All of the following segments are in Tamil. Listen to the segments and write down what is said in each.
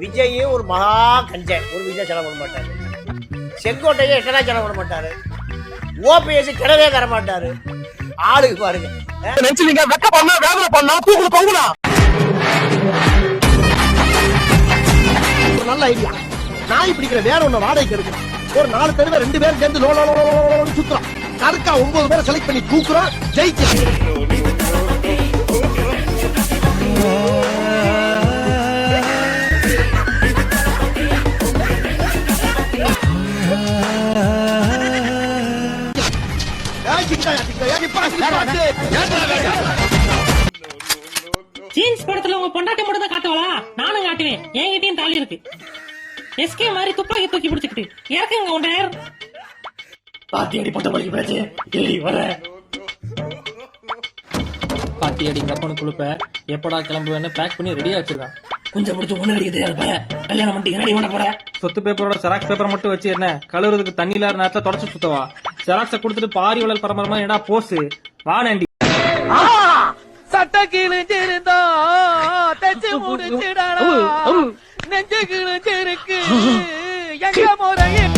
விஜய் ஒரு மகா கஞ்சன் ஒரு விஜய் செலவு பண்ண மாட்டாரு. செங்கோட்டையை எட்டனா செலவு பண்ண மாட்டாரு. ஓபிஎஸ் கிடவே தர மாட்டாரு. ஆளுக்கு பாருங்க. நினைச்சு நீங்க வெக்க பண்ணா வேதனை பண்ணா தூக்குல தொங்குனா ஒரு நல்ல ஐடியா நாய் பிடிக்கிற வேற ஒண்ணு வாடகைக்கு எடுக்கிறோம் ஒரு நாலு தெருவை ரெண்டு பேரும் சேர்ந்து லோ லோ சுத்துறோம் கருக்கா ஒன்பது பேரை செலக்ட் பண்ணி தூக்குறோம் ஜெயிச்சு ஜீன்ஸ் படத்துல உங்க பொண்டாட்டி மட்டும் தான் காட்டுவாளா? நானும் காட்டுவேன். என்கிட்டயும் தாலி இருக்கு. எஸ்கே மாதிரி துப்பாக்கி தூக்கி பிடிச்சிக்கிட்டு இறக்குங்க ஒன்றாயிரம் பாத்தி அடி பட்ட பழகி பேச்சு ஏய் வர. பாத்தி அடி கப்பனு குழுப்ப எப்படா கிளம்புவேன்னு பேக் பண்ணி ரெடியா வச்சிருக்கான். கொஞ்சம் முடிச்சு ஒண்ணு கிடைக்க தெரியாது பையன் கல்யாணம் பண்ணிட்டு ரெடி பண்ண போற? சொத்து பேப்பரோட செராக்ஸ் பேப்பர் மட்டும் வச்சு என்ன? கழுவுறதுக்கு தண்ணி இல்லாத நேரத்துல தொடச்சு சுத்தவா? செராக்ஸ கொடுத்துட்டு பாரி வளல் பரம்பரமா என்னடா போஸ் வா நண்டி. சட்ட கிழிஞ்சிருந்தா தச்சு முடிச்சிடடா. நெஞ்சு கிழிஞ்சிருக்கு எங்க முறையில்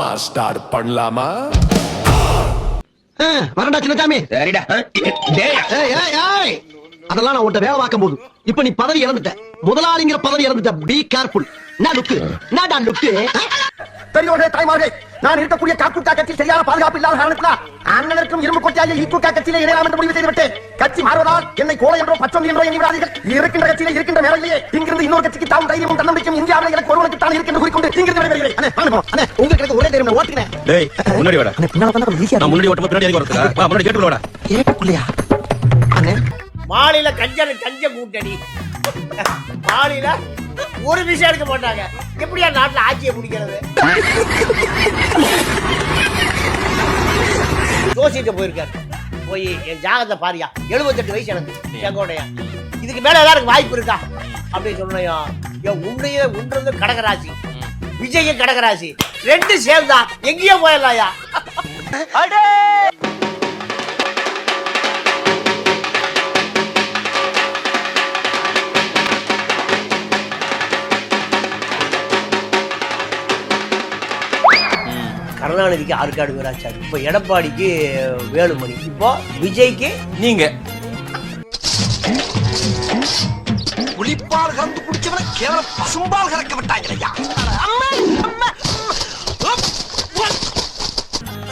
மாமா ஸ்டார்ட் பண்ணலாமா வரண்டா சின்னசாமி சரிடா. ஏய், ஏய், ஏய். அதெல்லாம் நான் உன்ட்ட வேலை பார்க்கும் போது இப்ப நீ பதவி இறந்துட்ட முதலாளிங்கிற பதவி இறந்துட்ட பி கேர்ஃபுல் நான் லுக்கு நான் லுக்கு பெரியோரே தாய்மார்களே நான் இருக்கக்கூடிய காக்குட்டா கட்சி சரியான பாதுகாப்பு இல்லாத காரணத்தினால் அண்ணனுக்கும் இரும்பு கொட்டியாக ஈக்குட்டா கட்சியிலே இணையலாம் என்று முடிவு செய்து விட்டேன் கட்சி மாறுவதால் என்னை கோலை என்றோ பச்சொந்தி என்றோ எண்ணி விடாதீர்கள் இருக்கின்ற கட்சியிலே இருக்கின்ற வேலையிலேயே இங்கிருந்து இன்னொரு கட்சிக்கு தாம் தைரியமும் தன்னம்பிக்கையும் இந்தியாவில் எனக்கு ஒருவனுக்கு தான் இருக்கின்ற குறிக்கொண்டு இங்கிருந்து விடைபெறுகிறேன் உங்களுக்கு எனக்கு ஒரே தைரியம் நான் ஓட்டுகிறேன் டேய் முன்னாடி வாடா அண்ணே பின்னால தான் ஈஸியா நான் முன்னாடி ஓட்ட பின்னாடி வரதுக்கா வா முன்னாடி கேட்டு வாடா கேட்டுக்குள்ளையா மாநில கஞ்சன கஞ்ச கூட்டணி. மாநில ஒரு விஷயம் எடுக்க மாட்டாங்க. எப்படியா நாட்டுல ஆட்சியை பிடிக்கிறது ஜோசிட்டு போயிருக்காரு. போய் என் ஜாகத்தை பாரியா எழுபத்தெட்டு வயசு எனக்கு செங்கோடையா இதுக்கு மேல ஏதாவது வாய்ப்பு இருக்கா? அப்படின்னு சொன்னையா என் உன்னையே உன்றது கடகராசி. விஜயும் கடகராசி. ரெண்டு சேர்ந்தா எங்கேயோ போயிடலாயா கருணாநிதிக்கு ஆற்காடு வீராச்சாரி. இப்போ எடப்பாடிக்கு வேலுமணி. இப்போ விஜய்க்கு நீங்க. புலிப்பால் கறந்து குடிச்சவன கேவலம் பசும்பால் கறக்க விட்டாங்களையா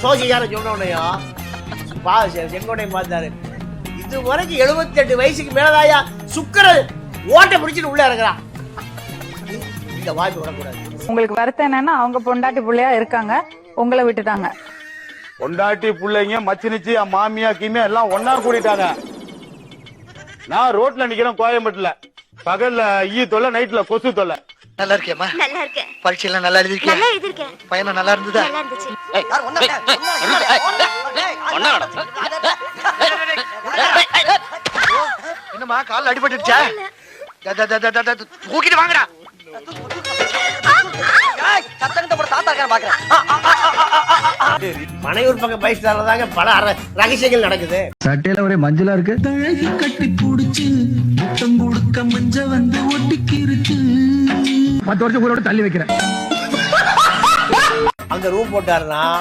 சோசியார சொன்னோடனையா பா செ- செங்கோட்டையன் பார்த்தாரு. இது வரைக்கும் எழுபத்தெட்டு வயசுக்கு மேலதாயா சுக்கர ஓட்டை பிடிச்சிட்டு உள்ள இறங்குறான். இந்த வாய்ப்பு வரக்கூடாது உங்களுக்கு வருத்தம் என்னன்னா அவங்க பொண்டாட்டி புள்ளையா இருக்காங்க உங்களை விட்டுட்டாங்க பொண்டாட்டி பிள்ளைங்க மச்சினிச்சு மாமியா கிமியா எல்லாம் ஒன்னா கூடிட்டாங்க நான் ரோட்ல நிக்கிறேன் கோயம்பேட்டுல பகல்ல ஈ தொல்லை நைட்ல கொசு தொல்லை நல்லா இருக்கேம்மா நல்லா இருக்கேன் பரீட்சையெல்லாம் நல்லா எழுதிருக்கேன் நல்லா எழுதிருக்கேன் பையனும் நல்லா இருந்ததா நல்லா இருந்துச்சு என்னம்மா கால் அடிபட்டுச்சா தூக்கிட்டு வாங்கடா மனையூர் பக்கம் பைஸ்டார்ல தாங்க பல அர- ரகசியங்கள் நடக்குது. சட்டையில ஒரே மஞ்சளா இருக்கு. பத்து வருஷம் ஊரோட தள்ளி வைக்கிறேன். அங்க ரூம் போட்டாருன்னா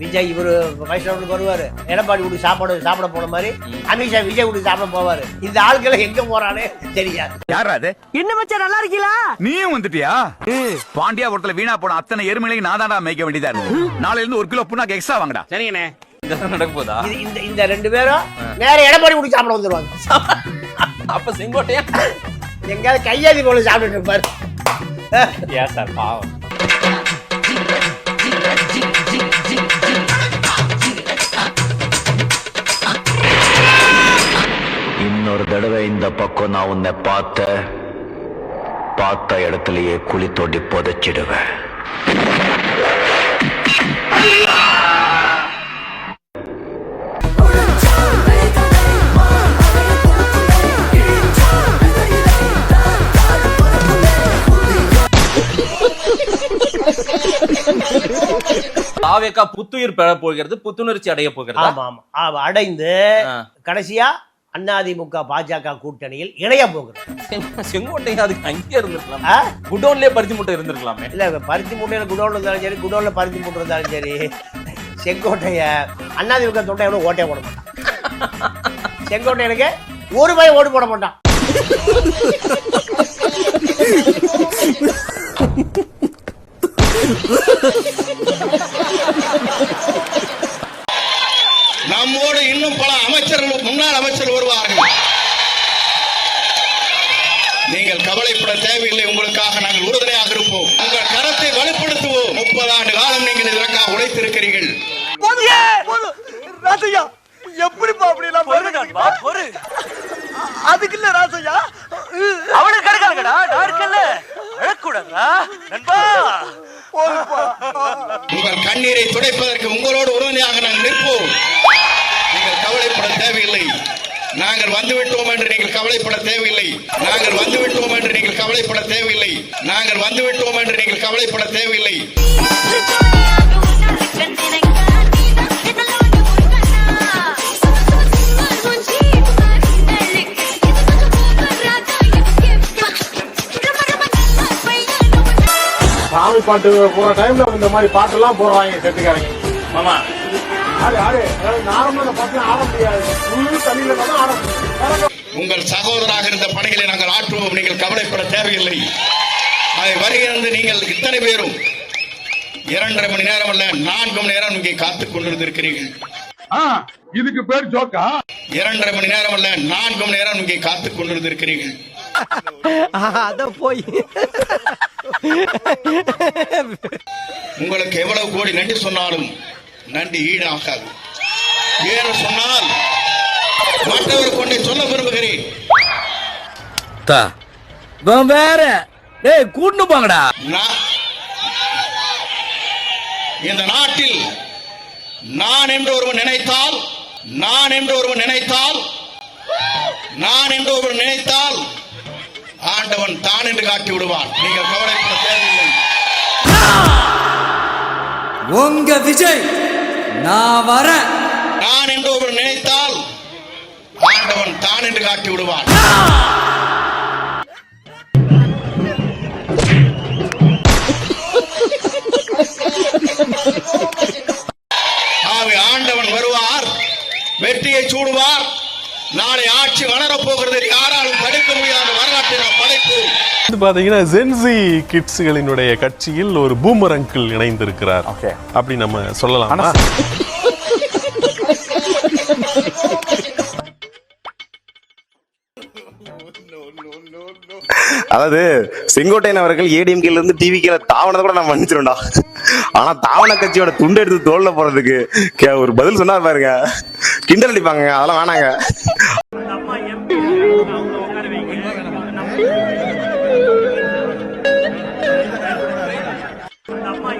விஜய் இவரு வைஷ்ணவனுக்கு வருவாரு. எடப்பாடி வீட்டுக்கு சாப்பாடு சாப்பிட போன மாதிரி அமித்ஷா விஜய் வீட்டுக்கு சாப்பிட போவாரு. இந்த ஆட்களை எங்க போறானே தெரியாது. யாரா அது? என்ன மச்சான் நல்லா இருக்கீங்களா? நீயும் வந்துட்டியா? பாண்டியாபுரத்துல வீணா போன அத்தனை எருமையிலையும் நான் தான்டா மேய்க்க வேண்டியதா இருக்கு நாளைல இருந்து ஒரு கிலோ புண்ணாக்கு எக்ஸ்ட்ரா வாங்கடா. சரிங்கண்ணே. இதெல்லாம் நடக்க போதா? இந்த இந்த ரெண்டு பேரும் நேர எடப்பாடி வீட்டுக்கு சாப்பிட வந்துருவாங்க. அப்ப செங்கோட்டையா? எங்கேயாவது கையாதி போல சாப்பிட்டுட்டு இருப்பாரு. ஏன் சார் பாவம். தடவை இந்த பக்கம் நான் உன்னை பார்த்த பார்த்த இடத்துலயே குழி தோண்டி புதைச்சிடுவேன். தாவேக்கா புத்துயிர் பெற போகிறது புத்துணர்ச்சி அடைய போகிறது? அடைந்து கடைசியா அதிமுக பாஜக கூட்டணியில் இணைய போகிறது. செங்க- செங்கோட்டையன் அதுக்கு அங்கேயே இருந்திருக்கலாம்? குடோன்லயே பருத்தி மூட்டை இருந்திருக்கலாமே. இல்ல பருத்தி மூட்டையில குடோன்ல இருந்தாலும் சரி குடோன்ல பருத்தி மூட்டை இருந்தாலும் சரி செங்கோட்டைய அதிமுக தொண்டை எவ்வளவு ஓட்டே போட மாட்டான். செங்கோட்டையனுக்கு ஒரு பையன் ஓட்டு போட மாட்டான். அமைச்சர்கள் முன்னாள் அமைச்சர் வருவார்கள். நீங்கள் கவலைப்பட தேவையில்லை. உங்களுக்காக நாங்கள் உறுதுணையாக இருப்போம். உங்கள் கரத்தை வலுப்படுத்துவோம். முப்பது ஆண்டு காலம் நீங்கள் இதற்காக உழைத்திருக்கிறீர்கள். ராசையா எப்படிப்பா அப்படி எல்லாம் பொறு. அதுக்கு இல்ல ராசையா அவனுக்கு கிடைக்காதுடா நான் இருக்கல அழக்கூடாதா நண்பா. உங்கள் கண்ணீரை துடைப்பதற்கு உங்களோடு உறுதுணையாக நாங்கள் நிற்போம். நீங்கள் கவலைப்பட தேவையில்லை. நாங்கள் வந்துவிட்டோம் என்று நீங்கள் கவலைப்பட தேவையில்லை. நாங்கள் வந்துவிட்டோம் என்று நீங்கள் கவலைப்பட தேவையில்லை. நாங்கள் வந்துவிட்டோம் என்று நீங்கள் கவலைப்பட தேவையில்லை. சாமி பாட்டு போற டைம்ல இந்த மாதிரி பாட்டெல்லாம் போடுறாங்க செட்டுக்காரங்க மாமா உங்கள் சகோதராக இருந்த பணிகளை நாங்கள் ஆற்றுவோம். நீங்கள் கவலைப்பட தேவையில்லை. அதை வருகிறது நீங்கள் இத்தனை பேரும். இரண்டரை மணி நேரம் அல்ல நான்கு மணி நேரம் இங்கே காத்துக் கொண்டிருந்திருக்கிறீர்கள். இதுக்கு பேர் ஜோக்கா? இரண்டரை மணி நேரம் அல்ல நான்கு மணி நேரம் இங்கே காத்துக் கொண்டிருந்திருக்கிறீர்கள். அத போய். உங்களுக்கு எவ்வளவு கோடி நன்றி சொன்னாலும் நன்றி ஈடாகாது. ஏன்னு சொன்னால் மற்றவர் கொண்டே சொல்ல விரும்புகிறேன். வேற. டேய் கூட்டு போங்கடா. நான் இந்த நாட்டில் நான் என்று ஒருவன் நினைத்தால் நான் என்று ஒருவன் நினைத்தால் நான் என்று ஒருவன் நினைத்தால் ஆண்டவன் தான் என்று காட்டி விடுவான். நீங்கள் கவலைப்பட தேவையில்லை. உங்க விஜய் நான் வர. நான் என்று ஒருவர் நினைத்தால் ஆண்டவன் தான் என்று காட்டி விடுவான். ஆண்டவன் வருவார் வெற்றியை சூடுவார். நாளை ஆட்சி வளரப் போகிறது. யாராலும் தடுக்க முடியாத வரலாற்றை நாம் படைப்போம் வந்து பாத்தீங்கன்னா ஜென்சி கிட்ஸ்களினுடைய கட்சியில் ஒரு பூமர் அங்கிள் இணைந்திருக்கிறார் அப்படி நம்ம சொல்லலாமா? அதாவது செங்கோட்டையன் அவர்கள் ஏடிஎம்கேல இருந்து டிவி டிவிக்கேல தாவனதை கூட நான் மன்னிச்சிரும்டா ஆனா தாவன கட்சியோட துண்டு எடுத்து தோல்ல போறதுக்கு கே- ஒரு பதில் சொன்னா பாருங்க. கிண்டல் அடிப்பாங்க அதெல்லாம் வேணாங்க. ஆமா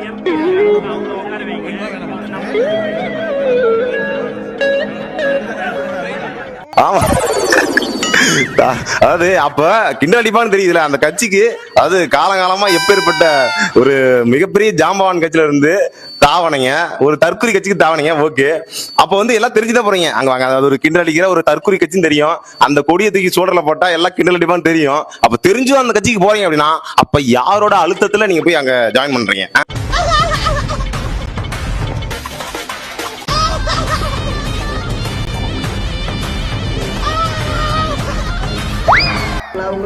அதாவது அப்ப கிண்டல் அடிப்பான்னு தெரியுதுல அந்த கட்சிக்கு. அது காலகாலமா எப்பேற்பட்ட ஒரு மிகப்பெரிய ஜாம்பவான் கட்சியில இருந்து தாவணைங்க ஒரு தற்கொலை கட்சிக்கு தாவணைங்க ஓகே. அப்ப வந்து எல்லாம் தெரிஞ்சுதான் போறீங்க. அங்க வாங்க அதாவது ஒரு கிண்டல் அடிக்கிற ஒரு தற்கொலை கட்சின்னு தெரியும். அந்த கொடியை தூக்கி சோழல போட்டா எல்லாம் கிண்டல் அடிப்பான்னு தெரியும். அப்ப தெரிஞ்சும் அந்த கட்சிக்கு போறீங்க அப்படின்னா அப்ப யாரோட அழுத்தத்துல நீங்க போய் அங்க ஜாயின் பண்றீங்க?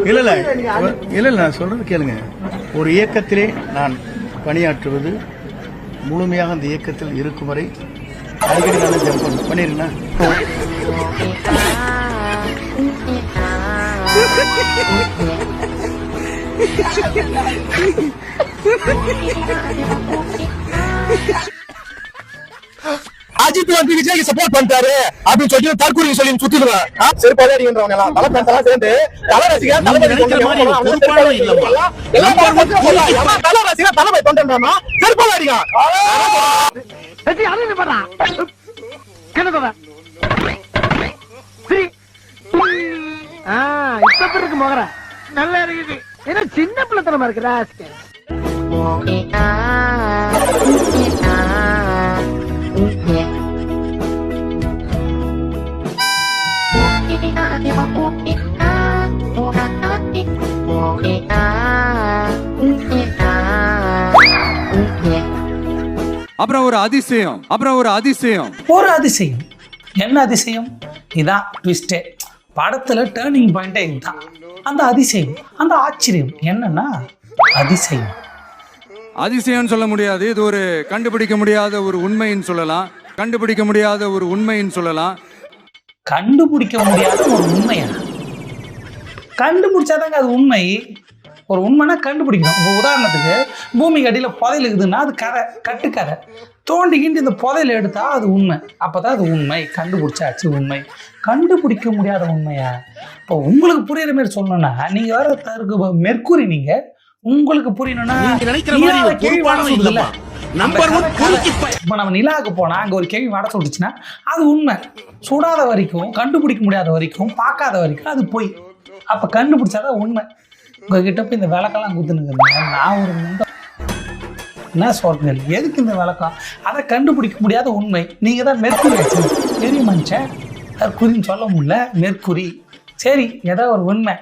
இல்ல இல்ல. இல்ல நான் சொல்றது கேளுங்க. ஒரு இயக்கத்திலே நான் பணியாற்றுவது முழுமையாக அந்த இயக்கத்தில் இருக்கும் வரை அடிக்கடி நான் ஜம்ப் பண்ண அஜித் வந்து விஜய்க்கு சப்போர்ட் பண்ணிட்டாரு. அப்படின்னு சொல்லி தற்கொலை சொல்லி சுத்திடுவேன். சரி பழையடின்றவங்க எல்லாம். தலை பேசலாம் சேர்ந்து தலை ரசிகர் தளபதி தலை ரசிகர் தளபதி தொண்டன்றாமா சரி பழையடிங்க இப்ப இருக்கு மகர. நல்லா இருக்குது. ஏன்னா சின்ன பிள்ளைத்தனமா இருக்குதா? அப்புறம் ஒரு அதிசயம் அப்புறம் ஒரு அதிசயம். ஒரு அதிசயம். என்ன அதிசயம்? இதான் ட்விஸ்டே படத்துல டேர்னிங் பாயிண்டே இதுதான். அந்த அதிசயம் அந்த ஆச்சரியம் என்னன்னா அதிசயம். அதிசயம் சொல்ல முடியாது இது ஒரு கண்டுபிடிக்க முடியாத ஒரு உண்மைன்னு சொல்லலாம். கண்டுபிடிக்க முடியாத ஒரு உண்மைன்னு சொல்லலாம். கண்டுபிடிக்க முடியாத ஒரு உண்மையா? கண்டுபிடிச்சாதாங்க அது உண்மை. ஒரு உண்மைனா கண்டுபிடிக்கணும். இப்போ உதாரணத்துக்கு பூமிக்கு அடியில் புதையல் இருக்குதுன்னா அது கதை கட்டுக்கதை தோண்டி கிண்டி இந்த புதையல் எடுத்தா அது உண்மை. அப்பதான் அது உண்மை. கண்டுபிடிச்சாச்சு உண்மை. கண்டுபிடிக்க முடியாத உண்மையா? இப்போ உங்களுக்கு புரியுற மாதிரி சொல்லணும்னா நீங்க வேற தருக்கு மெர்க்குரி நீங்க உங்களுக்கு புரியணும்னா இப்ப நம்ம நிலாவுக்கு போனா அங்க ஒரு கேள்வி வட சுட்டுச்சுன்னா அது உண்மை. சுடாத வரைக்கும் கண்டுபிடிக்க முடியாத வரைக்கும் பார்க்காத வரைக்கும் அது பொய். அப்ப கண்டுபிடிச்சாதான் உண்மை. உங்ககிட்ட போய் இந்த விளக்கெல்லாம் கொடுத்துன்னு நான் ஒரு முண்டை. என்ன சொல்றீங்க? எதுக்கு இந்த விளக்கம்? அதை கண்டுபிடிக்க முடியாத உண்மை. நீங்கள் தான் மெர்க்குரி வச்சு பெரிய மனுஷன். அது குறின்னு சொல்ல முடியல. மெர்க்குரி. சரி ஏதோ ஒரு உண்மை.